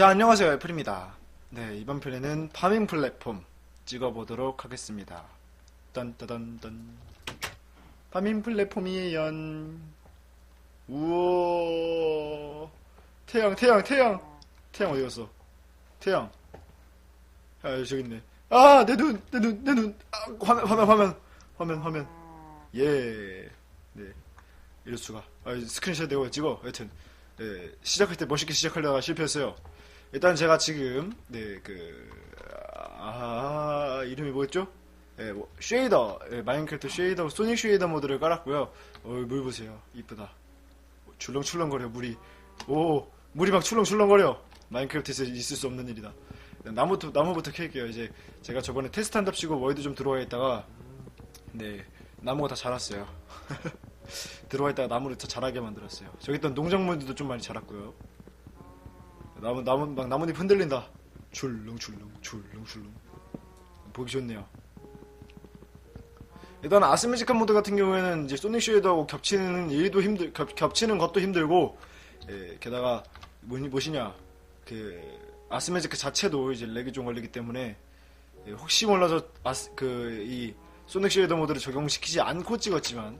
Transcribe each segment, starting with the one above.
자, 안녕하세요. 애플입니다. 네, 이번 편에는 파밍 플랫폼 찍어보도록 하겠습니다. 딴따단딴. 파밍 플랫폼이에요. 우와. 태양, 태양, 태양. 태양 어디 갔어? 태양. 아, 여기 있네. 아, 내 눈, 내 눈, 내 눈. 아, 화면, 화면, 화면, 화면, 화면. 예. 네. 이럴 수가. 아, 스크린샷 내고 찍어. 하여튼. 네, 시작할 때 멋있게 시작하려다가 실패했어요. 일단 제가 지금 네그 아, 이름이 뭐였죠? 예, 뭐, 쉐이더, 예, 마인크래프트 쉐이더, 소닉 쉐이더 모드를 깔았고요. 어, 물 보세요. 이쁘다. 출렁출렁거려 물이. 오, 물이 막 출렁출렁거려. 마인크래프트에서 있을 수 없는 일이다. 나무부터 나무부터 캘게요. 이제 제가 저번에 테스트 한답시고 월드 좀 들어와 있다가 네 나무가 다 자랐어요. 들어와 있다가 나무를 더 자라게 만들었어요. 저기 있던 농작물들도 좀 많이 자랐고요. 나무 나무 막 나뭇잎 흔들린다. 출렁출렁 출렁출렁 보기 좋네요. 일단 아스메지칸 모드 같은 경우에는 이제 소닉 쉐이더하고 겹치는 일도 힘들 겹, 겹치는 것도 힘들고 예, 게다가 뭐, 무엇이냐 그 아스메지크 자체도 이제 렉이 좀 걸리기 때문에 예, 혹시 몰라서 아스 그이 소닉 쉐이더 모드를 적용시키지 않고 찍었지만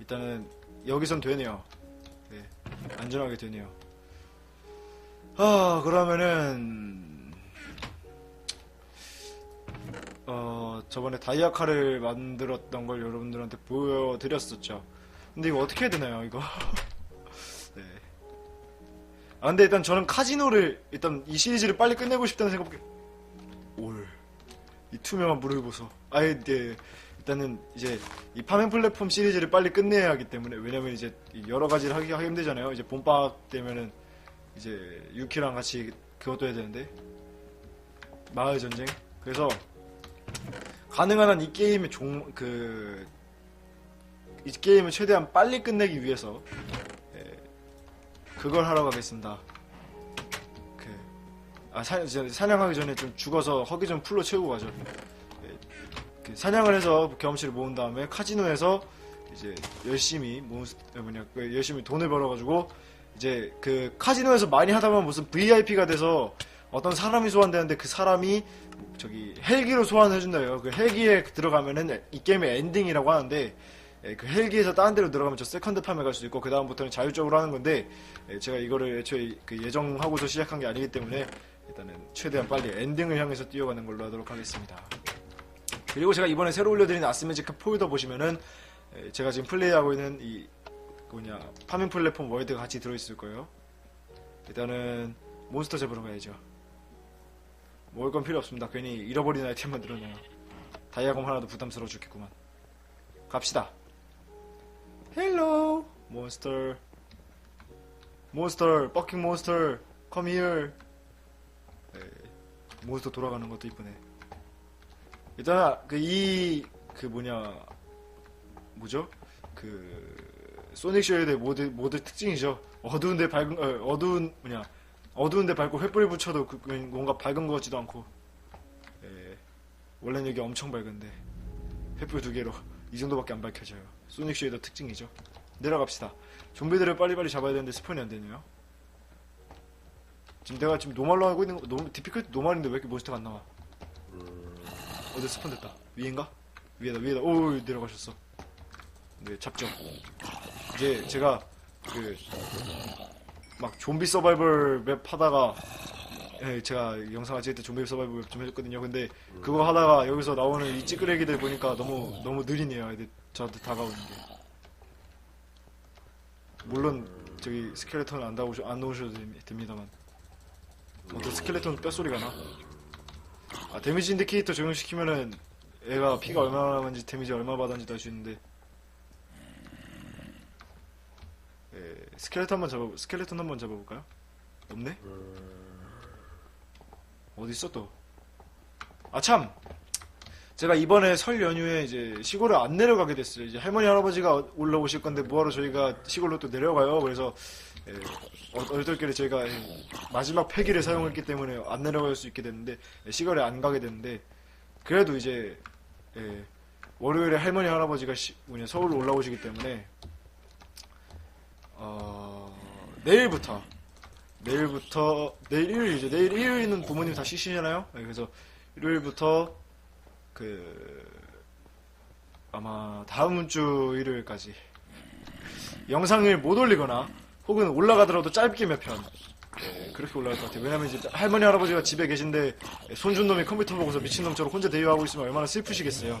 일단은 여기선 되네요. 네, 안전하게 되네요. 아 그러면은 어 저번에 다이아카를 만들었던 걸 여러분들한테 보여드렸었죠. 근데 이거 어떻게 해야 되나요 이거? 네. 아 근데 일단 저는 카지노를 일단 이 시리즈를 빨리 끝내고 싶다는 생각밖에 올. 이 투명한 물을 보소. 아예 네. 일단은 이제 이 파밍 플랫폼 시리즈를 빨리 끝내야 하기 때문에 왜냐면 이제 여러 가지를 하기 힘들잖아요. 이제 봄방학 되면은 이제 유키랑 같이 그것도 해야 되는데 마을 전쟁. 그래서 가능한 한 이 게임의 종 그 이 게임을 최대한 빨리 끝내기 위해서 예, 그걸 하러 가겠습니다. 그 아, 사냥하기 전에 좀 죽어서 허기 좀 풀로 채우고 가죠. 예, 그 사냥을 해서 경험치를 모은 다음에 카지노에서 이제 열심히 모은 뭐냐 그 열심히 돈을 벌어가지고 이제 그 카지노에서 많이 하다 보면 무슨 VIP가 돼서 어떤 사람이 소환되는데 그 사람이 저기 헬기로 소환을 해준다요. 그 헬기에 들어가면은 이 게임의 엔딩이라고 하는데 예, 그 헬기에서 다른 데로 들어가면 저 세컨드 팜에 갈수 있고 그 다음부터는 자율적으로 하는 건데 예, 제가 이거를 애초에 그 예정하고서 시작한 게 아니기 때문에 일단은 최대한 빨리 엔딩을 향해서 뛰어가는 걸로 하도록 하겠습니다. 그리고 제가 이번에 새로 올려드린 아스메지크 폴더 보시면은 예, 제가 지금 플레이하고 있는 이 뭐냐 파밍 플랫폼 월드가 같이 들어있을 거예요. 일단은 몬스터 잡으러 가야죠. 먹을 건 필요 없습니다. 괜히 잃어버린 아이템만 늘어나요. 다이아검 하나도 부담스러워 죽겠구만. 갑시다. 헬로 몬스터 몬스터 버킹 몬스터 here 에, 몬스터 돌아가는 것도 이쁘네. 일단 그이그 그 뭐냐 뭐죠? 그 소닉 쉐이드의 모드 모드 특징이죠. 어두운데 밝은 어, 어두운 뭐냐 어두운데 밝고 횃불 붙여도 그, 그 뭔가 밝은 것 같지도 않고 예, 원래는 여기 엄청 밝은데 횃불 두 개로 이 정도밖에 안 밝혀져요. 소닉 쉐이더 특징이죠. 내려갑시다. 좀비들을 빨리빨리 잡아야 되는데 스폰이 안 되네요. 지금 내가 지금 노말로 하고 있는 거 노, 디피컬트 노말인데 왜 이렇게 몬스터가 안 나와? 어디 스폰 됐다. 위인가? 위에다 위에다. 오 내려가셨어. 네 잡죠. 이제 제가 그 막 좀비 서바이벌 맵 하다가 예, 제가 영상 찍을 때 좀비 서바이벌 맵 좀 해줬거든요. 근데 그거 하다가 여기서 나오는 이 찌끄레기들 보니까 너무 너무 느리네요. 애들 저한테 다가오는 게. 물론 저기 스켈레톤 안 나오셔 안 넣으셔도 됩- 됩니다만. 어떤 스켈레톤 뼛소리가 나. 아 데미지 인디케이터 적용시키면은 애가 피가 얼마나 남은지 데미지 얼마 받았는지 알 수 있는데 예, 스켈레톤 한번 잡아 스켈레톤 한번 잡아볼까요? 없네? 어디 있어 또? 아 참! 제가 이번에 설 연휴에 이제 시골을 안 내려가게 됐어요. 이제 할머니 할아버지가 올라오실 건데 뭐하러 저희가 시골로 또 내려가요. 그래서 예, 어- 얼떨결에 저희가 예, 마지막 폐기를 사용했기 때문에 안 내려갈 수 있게 됐는데 예, 시골에 안 가게 됐는데 그래도 이제 예, 월요일에 할머니 할아버지가 시- 뭐냐 서울로 올라오시기 때문에 어, 내일부터 내일부터 내일 일요일이죠. 내일 일요일은 부모님 다 쉬시잖아요. 네, 그래서 일요일부터 그 아마 다음 주 일요일까지 영상을 못 올리거나 혹은 올라가더라도 짧게 몇 편. 네, 그렇게 올라갈 것 같아요. 왜냐면 이제 할머니 할아버지가 집에 계신데 손준 놈이 컴퓨터 보고서 미친 놈처럼 혼자 대유하고 있으면 얼마나 슬프시겠어요.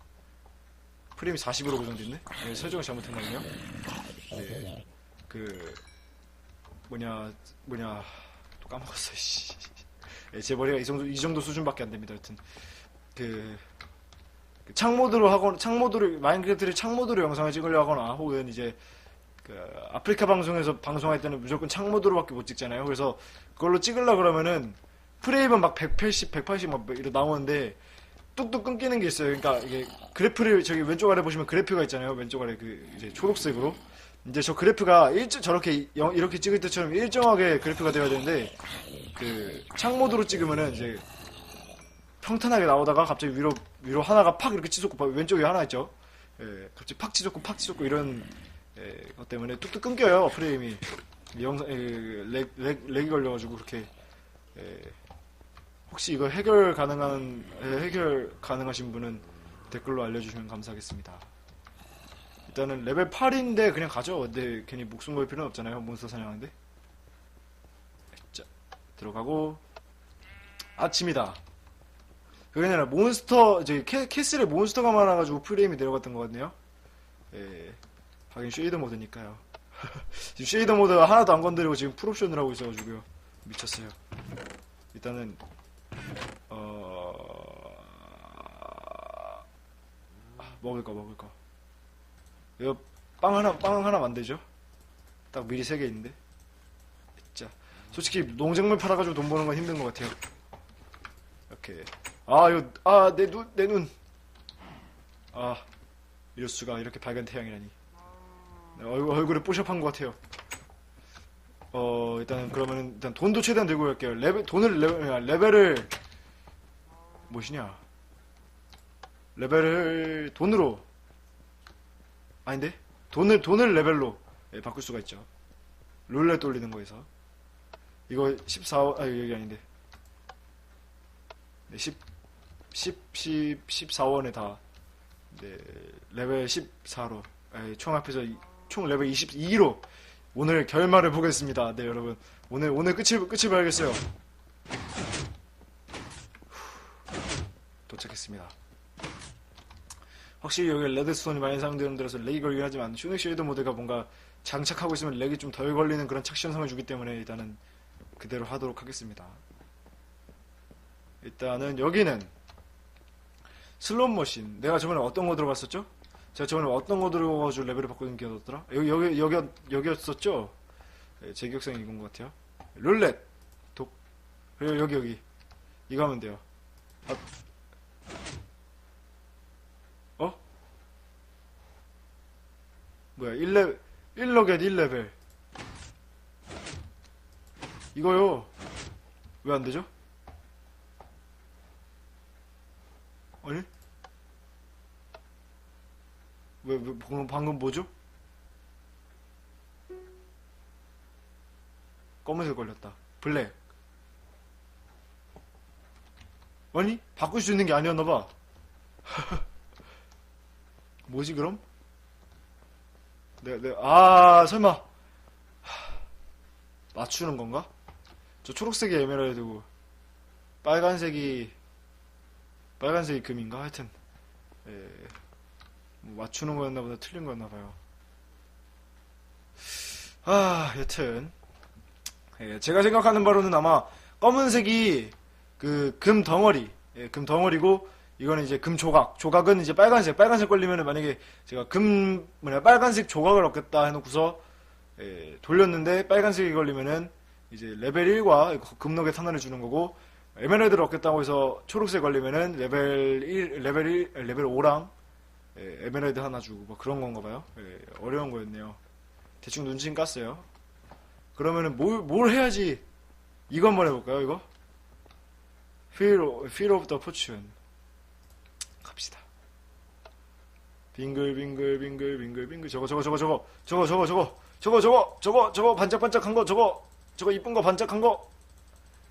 프레임이 40으로 고정됐네? 네, 설정을 잘못했나요? 네. 그 뭐냐 뭐냐 또 까먹었어 씨. 네, 제 머리가 이 정도 이 정도 수준밖에 안 됩니다. 여튼 그, 그 창모드로 하거나 창모드로 마인크래프트를 창모드로 영상을 찍으려 하거나 혹은 이제 그 아프리카 방송에서 방송할 때는 무조건 창모드로밖에 못 찍잖아요. 그래서 그걸로 찍으려 그러면은 프레임은 막 180, 180 막 이렇게 나오는데 뚝뚝 끊기는 게 있어요. 그러니까 이게 그래프를 저기 왼쪽 아래 보시면 그래프가 있잖아요. 왼쪽 아래 그 이제 초록색으로 이제 저 그래프가 일정 저렇게 영- 이렇게 찍을 때처럼 일정하게 그래프가 되어야 되는데 그 창모드로 찍으면은 이제 평탄하게 나오다가 갑자기 위로 위로 하나가 팍 이렇게 치솟고 바- 왼쪽에 하나 있죠. 예, 갑자기 팍 치솟고 팍 치솟고 이런 예, 것 때문에 뚝뚝 끊겨요 프레임이 영상 예, 렉, 렉, 렉이 걸려가지고 그렇게 예, 혹시 이거 해결 가능한 예, 해결 가능하신 분은 댓글로 알려주시면 감사하겠습니다. 일단은 레벨 8인데 그냥 가죠. 근데 괜히 목숨 걸 필요는 없잖아요. 몬스터 사냥하는데. 자, 들어가고 아침이다. 그게 아니라 몬스터 저기 캐, 캐슬에 몬스터가 많아가지고 프레임이 내려갔던 것 같네요. 예, 하긴 쉐이더 모드니까요. 지금 쉐이더 모드 하나도 안 건드리고 지금 풀옵션을 하고 있어가지고요. 미쳤어요. 일단은 어 아, 먹을 거 먹을 거. 이거 빵 하나 빵 하나 만들죠. 딱 미리 세 개 있는데. 자, 솔직히 농작물 팔아가지고 돈 버는 건 힘든 것 같아요. 이렇게. 아, 이거 아내 눈내 눈. 아, 이럴 수가 이렇게 밝은 태양이라니. 네, 얼굴 얼굴에 뽀샵한 것 같아요. 어 일단 그러면 일단 돈도 최대한 들고 갈게요. 레벨 돈을 레, 레벨을 무엇이냐? 레벨을 돈으로 아닌데 돈을 돈을 레벨로 예, 바꿀 수가 있죠. 룰렛 돌리는 거에서 이거 14원 아 여기 아닌데 네, 10 10 10 14원에 다 네, 레벨 14로 예, 총 이- 총 레벨 22로 오늘 결말을 보겠습니다. 네 여러분 오늘 오늘 끝을 끝을 봐야겠어요. 도착했습니다. 확실히 여기 레드스톤이 많이 사용되는 데라서 렉이 걸리긴 하지만 슈닉 쉐이더 모드가 뭔가 장착하고 있으면 렉이 좀 덜 걸리는 그런 착시 현상을 주기 때문에 일단은 그대로 하도록 하겠습니다. 일단은 여기는 슬롯 머신. 내가 저번에 어떤 거 들어갔었죠? 제가 저번에 어떤 거 들어가가지고 레벨을 바꾸는 게 어떻더라? 여기, 여기, 여기, 여기였었죠? 네, 제 기억상에 이건 것 같아요. 룰렛. 독. 그리고 여기, 여기. 이거 하면 돼요. 아. 뭐야, 1레, 1러겟 1레벨. 이거요. 왜 안 되죠? 아니? 왜, 왜 방금, 방금 뭐죠? 검은색 걸렸다. 블랙. 아니? 바꿀 수 있는 게 아니었나봐. 뭐지, 그럼? 네, 네, 아, 설마. 하, 맞추는 건가? 저 초록색이 에메랄드고, 빨간색이, 빨간색이 금인가? 하여튼, 예. 뭐 맞추는 거였나 보다 틀린 거였나 봐요. 아, 여튼 예, 제가 생각하는 바로는 아마 검은색이 그 금 덩어리, 예, 금 덩어리고 이거는 이제 금 조각. 조각은 이제 빨간색. 빨간색 걸리면은 만약에 제가 금 뭐냐 빨간색 조각을 얻겠다 해놓고서 예, 돌렸는데 빨간색이 걸리면은 이제 레벨 1과 금록의 탄환을 주는 거고 에메랄드를 얻겠다고 해서 초록색 걸리면은 레벨 1, 레벨 1, 레벨 5랑 예, 에메랄드 하나 주고 뭐 그런 건가 봐요. 예, 어려운 거였네요. 대충 눈치는 깠어요. 그러면은 뭘, 뭘 해야지 이거 한번 해볼까요, 이거? Fear, Fear of the Fortune. 갑시다. 빙글, 빙글, 빙글, 빙글, 빙글. 저거, 저거, 저거, 저거. 저거, 저거, 저거. 저거, 저거, 저거, 저거, 반짝반짝한 거, 저거. 저거 이쁜 거, 반짝한 거.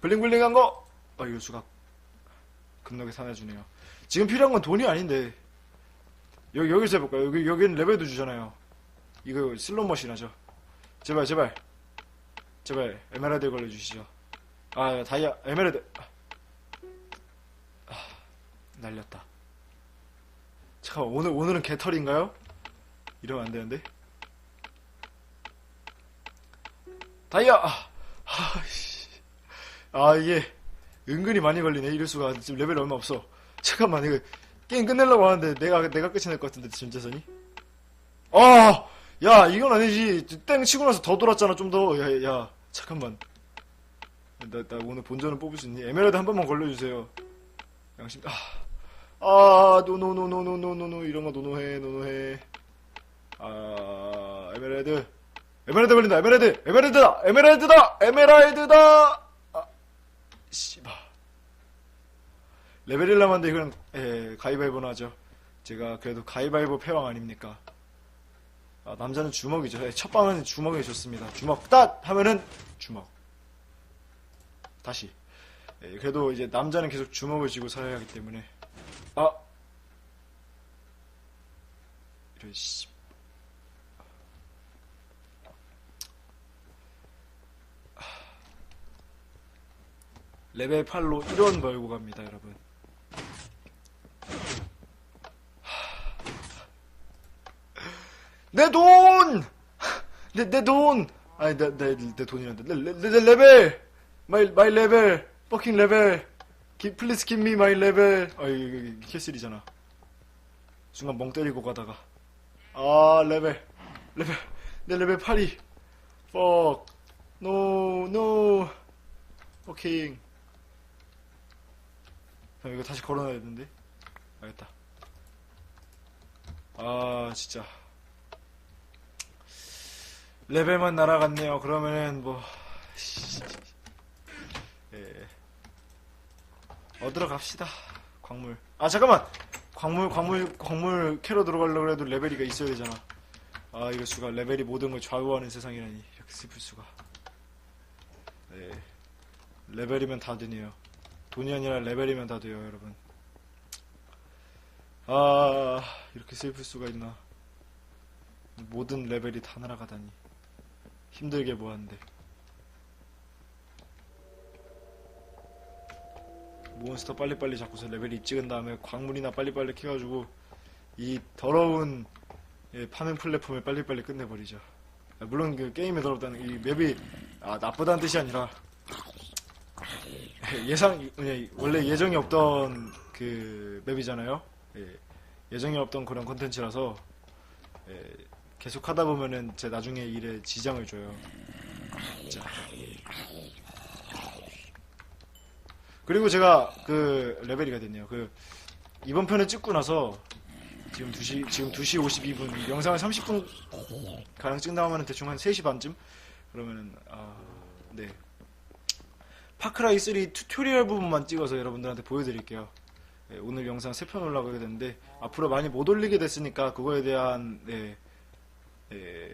블링블링한 거. 아, 이거 수가. 급하게 사내주네요. 지금 필요한 건 돈이 아닌데. 여기, 여기서 해볼까요? 여기, 여기는 레벨도 주잖아요. 이거 슬롯 머신 하죠. 제발, 제발. 제발, 에메랄드 걸려주시죠. 아, 다이아, 에메랄드. 아, 날렸다. 잠깐만, 오늘, 오늘은 개털인가요? 이러면 안 되는데. 다이아! 아, 아, 씨. 아, 이게, 은근히 많이 걸리네, 이럴 수가. 지금 레벨 얼마 없어. 잠깐만, 이거, 게임 끝내려고 하는데, 내가, 내가 끝이 날 것 같은데, 진짜선이? 아! 야, 이건 아니지. 땡 치고 나서 더 돌았잖아, 좀 더. 야, 야, 잠깐만. 나, 나 오늘 본전은 뽑을 수 있니? 에메랄드 한 번만 걸려주세요. 양심, 아. 아, 노노노노노노노노, 이런 거 노노해, 노노해. 아, 에메랄드. 에메랄드 걸린다, 에메랄드! 에메랄드다! 에메랄드다! 에메랄드다! 아, 씨발. 레벨 1 남았는데 이건, 예, 가위바위보나 하죠. 제가 그래도 가위바위보 패왕 아닙니까? 아, 남자는 주먹이죠. 예, 첫 방은 주먹이 좋습니다. 주먹 딱 하면은 주먹. 다시. 예, 그래도 이제 남자는 계속 주먹을 쥐고 살아야 하기 때문에. 아. 이런 씨. 레벨 8로 1원 벌고 갑니다, 여러분. 내 돈! 내, 내 돈! 아니, 내, 내, 내 돈이란다. 내, 내, 내 레벨! 마이, 마이 레벨! 퍼킹 레벨! 기, 플리즈 give me my 레벨! 아, 이거, 캐슬이잖아. 순간 멍 때리고 가다가. 아, 레벨. 레벨. 내 레벨 8이. fuck. no, no. 퍼킹. 형, 이거 다시 걸어놔야 되는데. 알겠다. 아, 진짜. 레벨만 날아갔네요. 그러면은 뭐 예. 얻으러 갑시다. 광물. 아 잠깐만. 광물 광물 광물 캐러 들어가려고 해도 레벨이가 있어야 되잖아. 아 이거 수가 레벨이 모든 걸 좌우하는 세상이라니 이렇게 슬플 수가. 예. 레벨이면 다 되네요. 돈이 아니라 레벨이면 다 돼요, 여러분. 아 이렇게 슬플 수가 있나. 모든 레벨이 다 날아가다니. 힘들게 모았는데 몬스터 빨리빨리 잡고서 레벨이 찍은 다음에 광물이나 빨리빨리 캐가지고 이 더러운 예, 파밍 플랫폼을 빨리빨리 끝내버리죠 아, 물론 그 게임이 더럽다는 이 맵이 아, 나쁘다는 뜻이 아니라 예상 예, 원래 예정이 없던 그 맵이잖아요 예, 예정이 없던 그런 컨텐츠라서 예, 계속 하다 보면은 제 나중에 일에 지장을 줘요. 자. 그리고 제가 그 레벨이가 됐네요. 그 이번 편을 찍고 나서 지금 2시 지금 2시 52분 영상을 30분 가량 찍는다면 대충 한 3시 반쯤 그러면은 아, 네. 파크라이 3 튜토리얼 부분만 찍어서 여러분들한테 보여드릴게요. 네, 오늘 영상 3편 올라가게 됐는데 앞으로 많이 못 올리게 됐으니까 그거에 대한 네, 에,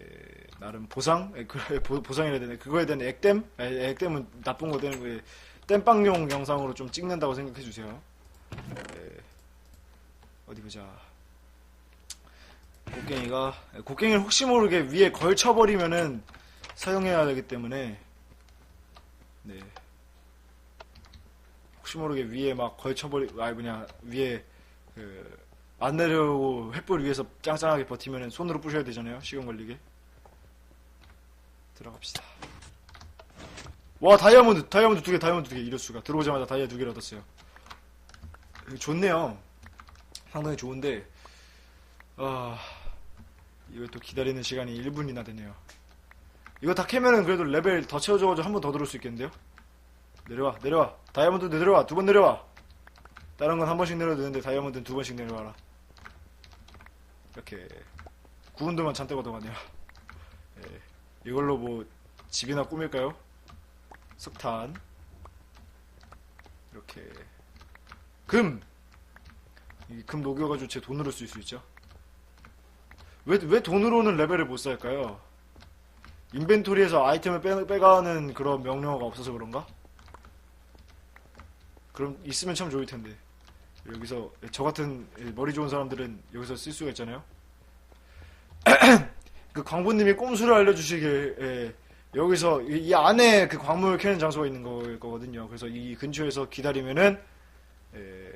나름 보상? 에, 그, 보, 보상이라 되나? 그거에 대한 액땜? 에, 액땜은 나쁜 거 되는 거에 땜빵용 영상으로 좀 찍는다고 생각해 주세요. 에, 어디 보자. 곡괭이가, 에, 곡괭이를 혹시 모르게 위에 걸쳐버리면은 사용해야 되기 때문에, 네. 혹시 모르게 위에 막 걸쳐버리, 아, 뭐냐, 위에, 그, 안 내려오고 횃불 위에서 짱짱하게 버티면 손으로 부셔야 되잖아요. 시간 걸리게. 들어갑시다. 와 다이아몬드 다이아몬드 두 개 다이아몬드 두 개 이럴 수가 들어오자마자 다이아 두 개를 얻었어요. 좋네요. 상당히 좋은데 아 이거 또 기다리는 시간이 1분이나 되네요. 이거 다 캐면은 그래도 레벨 더 채워줘가지고 한 번 더 들어올 수 있겠는데요? 내려와, 내려와. 다이아몬드 내려와. 두 번 내려와. 다른 건 한 번씩 내려도 되는데 다이아몬드는 두 번씩 내려와라. 이렇게 구운들만 잔뜩 얻어가네요. 예, 이걸로 뭐 집이나 꾸밀까요? 석탄 이렇게 금! 이금 녹여가지고 제 돈으로 쓸 수 있죠. 왜, 왜 돈으로는 레벨을 못 쌓을까요? 인벤토리에서 아이템을 빼, 빼가는 그런 명령어가 없어서 그런가? 그럼 있으면 참 좋을 텐데. 여기서 저 같은 머리 좋은 사람들은 여기서 쓸 수가 있잖아요. 그 광부님이 꼼수를 알려주시길 예, 여기서 이, 이 안에 그 광물 캐는 장소가 있는 거, 거거든요. 그래서 이 근처에서 기다리면은 예,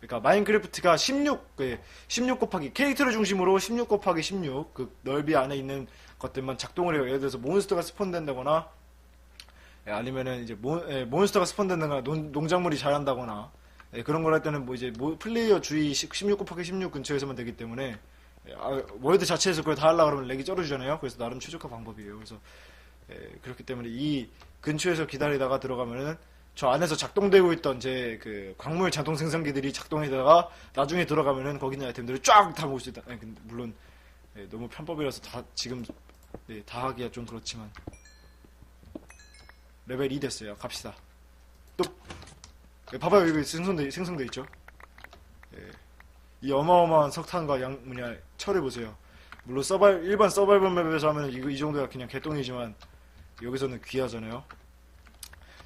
그러니까 마인크래프트가 16, 예, 16 곱하기 캐릭터를 중심으로 16 곱하기 16 그 넓이 안에 있는 것들만 작동을 해요. 예를 들어서 몬스터가 스폰된다거나 예, 아니면은 이제 몬, 예, 몬스터가 스폰된다거나 농, 농작물이 자란다거나 예, 그런 걸 할 때는 뭐 이제 모- 플레이어 주의 16 곱하기 16 근처에서만 되기 때문에 예, 아, 월드 자체에서 그걸 다 하려고 그러면 렉이 쩔어주잖아요. 그래서 나름 최적화 방법이에요. 그래서 예, 그렇기 때문에 이 근처에서 기다리다가 들어가면은 저 안에서 작동되고 있던 제 그 광물 자동 생성기들이 작동해다가 나중에 들어가면은 거기 있는 아이템들을 쫙다 모을 수 있다. 아니, 물론 예, 너무 편법이라서 다 지금 예, 다 하기가 좀 그렇지만 레벨 2 됐어요. 갑시다. 또 예, 봐봐요 여기 생성돼 생성돼 있죠. 예, 이 어마어마한 석탄과 양 뭐냐 철을 보세요. 물론 서바이 일반 서바이벌 맵에서 하면 이거 이 정도가 그냥 개똥이지만 여기서는 귀하잖아요.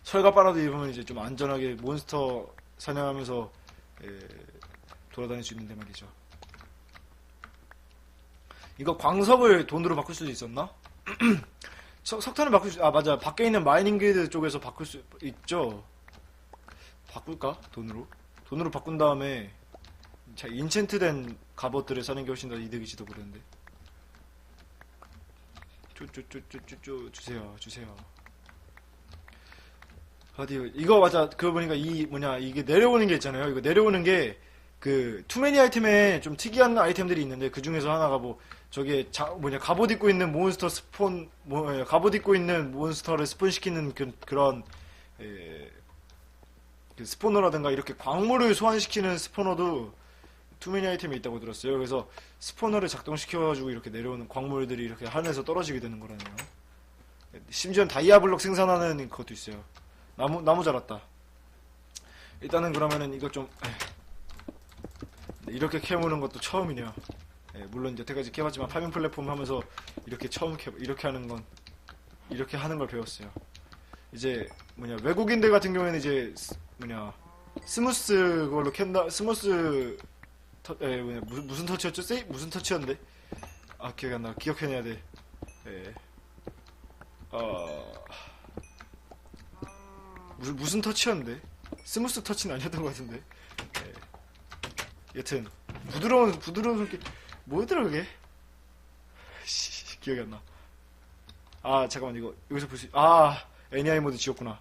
철과 빨아도 입으면 이제 좀 안전하게 몬스터 사냥하면서 예, 돌아다닐 수 있는데 말이죠. 이거 광석을 돈으로 바꿀 수도 있었나? 석, 석탄을 바꿀 수, 아 맞아 밖에 있는 마이닝 길드 쪽에서 바꿀 수 있죠. 바꿀까 돈으로? 돈으로 바꾼 다음에 자 인챈트된 갑옷들을 사는 게 훨씬 더 이득이지도 모르는데. 쪼쪼쪼쪼쪼 주세요 주세요. 어디 이거 맞아. 그거 보니까 이 뭐냐 이게 내려오는 게 있잖아요. 이거 내려오는 게 그 투메니 아이템에 좀 특이한 아이템들이 있는데 그 중에서 하나가 뭐 저게 자 뭐냐 갑옷 입고 있는 몬스터 스폰 뭐 예, 갑옷 입고 있는 몬스터를 스폰 시키는 그, 그런 예, 그 스포너라든가 이렇게 광물을 소환시키는 스포너도 투메니 아이템이 있다고 들었어요. 그래서 스포너를 작동시켜가지고 이렇게 내려오는 광물들이 이렇게 하늘에서 떨어지게 되는 거라네요 심지어 다이아 블록 생산하는 것도 있어요 나무 나무 자랐다. 일단은 그러면은 이거 좀 에휴. 이렇게 캐무는 것도 처음이네요. 예, 물론 여태까지 캐봤지만 파밍 플랫폼 하면서 이렇게 처음 캐 이렇게 하는 건 이렇게 하는 걸 배웠어요. 이제 뭐냐 외국인들 같은 경우에는 이제 스- 뭐냐 스무스 그걸로 캔다 스무스 터, 에 뭐냐 무슨 무슨 터치였죠? 세이 무슨 터치였는데? 아 기억이 안 나. 기억해내야 돼. 예. 어. 무슨 무슨 터치였는데? 스무스 터치는 아니었던 것 같은데. 예. 여튼 부드러운 부드러운 손길 뭐더라 그게? 씨, 기억이 안 나. 아 잠깐만 이거 여기서 볼 수. 아 애니아이 모드 지웠구나.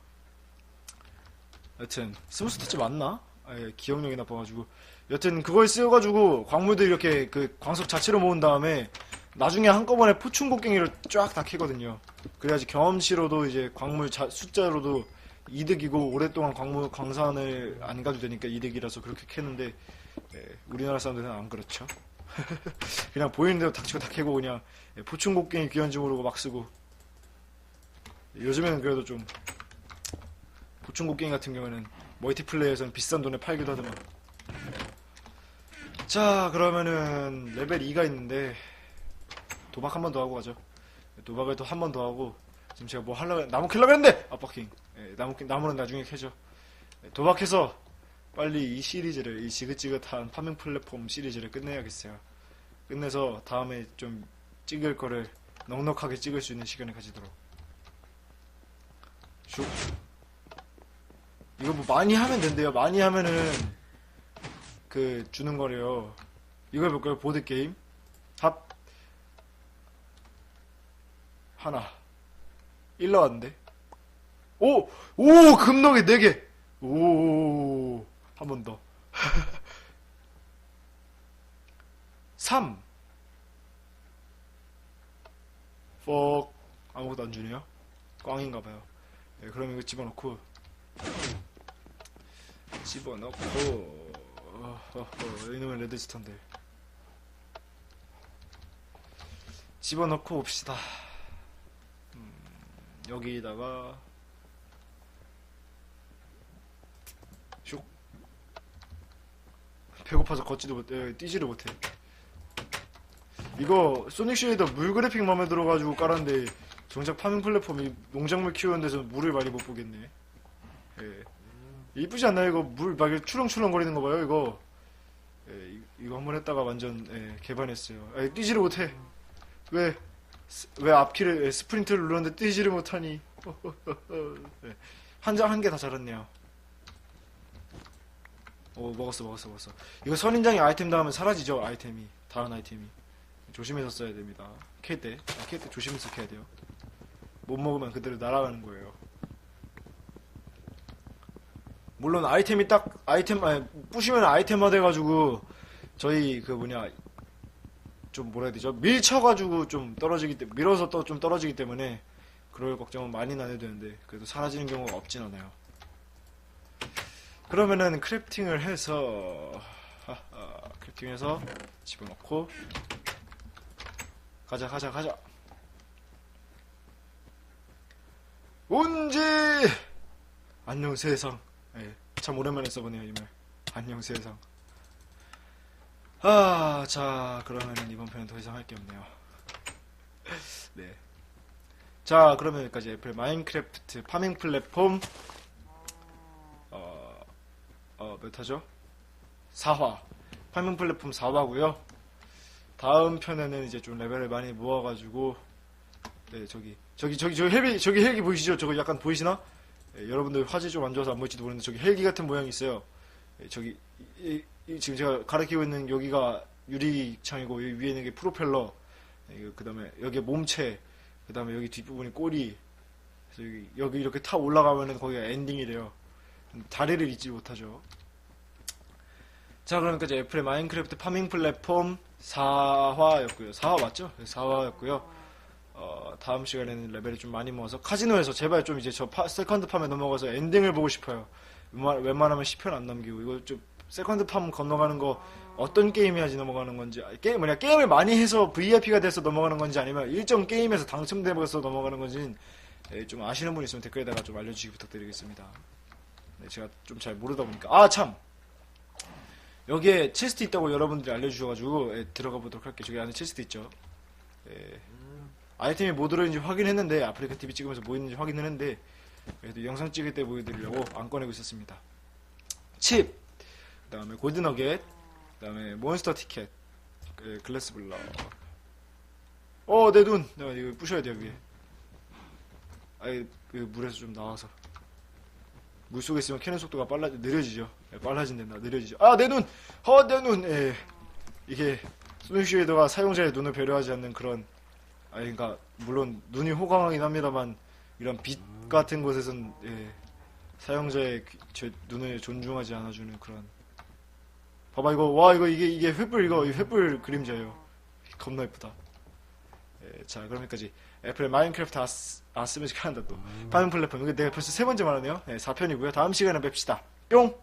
여튼 스무스 터치 맞나? 아, 예, 기억력이 나빠가지고. 여튼 그걸 쓰여가지고 광물들 이렇게 그 광석 자체로 모은 다음에 나중에 한꺼번에 포충곡갱이를 쫙 다 캐거든요. 그래야지 경험치로도 이제 광물 자- 숫자로도 이득이고 오랫동안 광물 광산을 안 가도 되니까 이득이라서 그렇게 캐는데 예, 우리나라 사람들은 안 그렇죠. 그냥 보이는 대로 닥치고 다 캐고 그냥 예, 포충곡갱이 귀한지 모르고 막 쓰고 요즘에는 그래도 좀 보충곡갱이 같은 경우에는 멀티플레이에서는 비싼 돈에 팔기도 하더만. 자 그러면은 레벨 2가 있는데 도박 한 번 더 하고 가죠. 도박을 또 한 번 더 하고 지금 제가 뭐 하려고 했- 나무 캘려고 했는데! 아빠킹. 예, 나무 캐- 나무는 나중에 캐죠. 예, 도박해서 빨리 이 시리즈를 이 지긋지긋한 파밍 플랫폼 시리즈를 끝내야겠어요. 끝내서 다음에 좀 찍을 거를 넉넉하게 찍을 수 있는 시간을 가지도록. 슉 이거 뭐 많이 하면 된대요. 많이 하면은 그 주는 거래요. 이거 해볼까요? 보드 게임? 합. 하나. 1 나왔는데. 오! 오! 금덩이 4개! 오! 한 번 더. 3 퍽. 아무것도 안 주네요. 꽝인가봐요. 예, 그럼 이거 집어넣고 집어넣고 어, 어, 어, 이놈의 레드스톤들 집어넣고 옵시다. 음, 여기다가 슉 배고파서 걷지도 못해 뛰지를 못해. 이거 소닉 쉐이더 물 그래픽 마음에 들어가지고 깔았는데 정작 파밍 플랫폼이 농작물 키우는 데서 물을 많이 못 보겠네. 예. 이쁘지 않나요? 이거 물막 추렁추렁 거리는 거 봐요, 이거. 예, 이- 이거 한번 했다가 완전 예, 개반했어요. 예, 뛰지를 못해. 왜? 스- 왜 앞키를 예, 스프린트를 눌렀는데 뛰지를 못하니? 예, 한장 한 개 다 잘했네요. 오 먹었어 먹었어 먹었어. 이거 선인장이 아이템 닿으면 사라지죠 아이템이 다른 아이템이. 조심해서 써야 됩니다. 캐 때, 아, 조심해서 캐야 돼요. 못 먹으면 그대로 날아가는 거예요. 물론 아이템이 딱 아이템 아니 부시면 아이템화 돼가지고 저희 그 뭐냐 좀 뭐라 해야 되죠? 밀쳐가지고 좀 떨어지기 때문에 밀어서 또 좀 떨어지기 때문에 그럴 걱정은 많이는 안 해도 되는데 그래도 사라지는 경우가 없진 않아요. 그러면은 크래프팅을 해서 하하, 크래프팅해서 집어넣고 가자 가자 가자. 온지! 안녕 세상. 예, 참 오랜만에 써보네요 이 말 안녕 세상 아 자 그러면 이번 편은 더 이상 할 게 없네요 네 자 그러면 여기까지 애플 마인크래프트 파밍 플랫폼 어, 어, 몇 화죠? 4화 파밍 플랫폼 4화고요 다음 편에는 이제 좀 레벨을 많이 모아가지고 네 저기 저기 저기 저기 헬기 저기 헬기 보이시죠? 저거 약간 보이시나? 예, 여러분들 화질 좀 안 좋아서 안 보일지도 모르는데 저기 헬기 같은 모양이 있어요. 예, 저기 이, 이- 지금 제가 가리키고 있는 여기가 유리창이고 여기 위에 있는 게 프로펠러 예, 그 다음에 여기 몸체 그 다음에 여기 뒷부분이 꼬리 여기, 여기 이렇게 타 올라가면은 거기가 엔딩이래요. 다리를 잊지 못하죠. 자, 그러니까 이제 애플의 마인크래프트 파밍 플랫폼 4화였고요. 4화 맞죠? 4화였고요. 어, 다음 시간에는 레벨을 좀 많이 모아서 카지노에서 제발 좀 이제 저 파- 세컨드 팜에 넘어가서 엔딩을 보고 싶어요. 웬만- 웬만하면 10편 안 남기고 이거 좀 세컨드 팜 건너가는 거 어떤 게임 해야지 넘어가는 건지 아, 게임 뭐냐 게임을 많이 해서 VIP가 돼서 넘어가는 건지 아니면 일정 게임에서 당첨돼서 넘어가는 건지는 예, 좀 아시는 분 있으면 댓글에다가 좀 알려주시기 부탁드리겠습니다. 네, 제가 좀 잘 모르다 보니까 아 참 여기에 체스트 있다고 여러분들이 알려주셔가지고 예, 들어가 보도록 할게요. 저기 안에 체스트 있죠. 예, 아이템이 뭐 들어있는지 확인했는데 아프리카 TV 찍으면서 뭐 있는지 확인했는데 그래도 영상 찍을 때 보여드리려고 안 꺼내고 있었습니다. 칩, 그 다음에 골드 너겟, 그 다음에 몬스터 티켓, 그 글래스 블럭. 어, 내 눈. 내가 이거 부셔야 돼요 위에. 아이 그 물에서 좀 나와서 물 속에 있으면 캐는 속도가 빨라 느려지죠. 예, 빨라진단다. 느려지죠. 아, 내 눈. 어, 내 눈. 예. 이게 소닉쉐이더가 사용자의 눈을 배려하지 않는 그런 아 그러니까 물론 눈이 호강하긴 합니다만 이런 빛 같은 곳에선 예, 사용자의 귀- 제 눈을 존중하지 않아주는 그런. 봐봐 이거 와 이거 이게 이게 횃불 이거 이 횃불 그림자예요. 겁나 예쁘다. 예, 자 그러면까지. 애플 마인크래프트 아스, 아스메직 한다 또. 파밍 플랫폼. 이거 내가 벌써 세 번째 말하네요. 네, 4편이고요. 다음 시간에 뵙시다. 뿅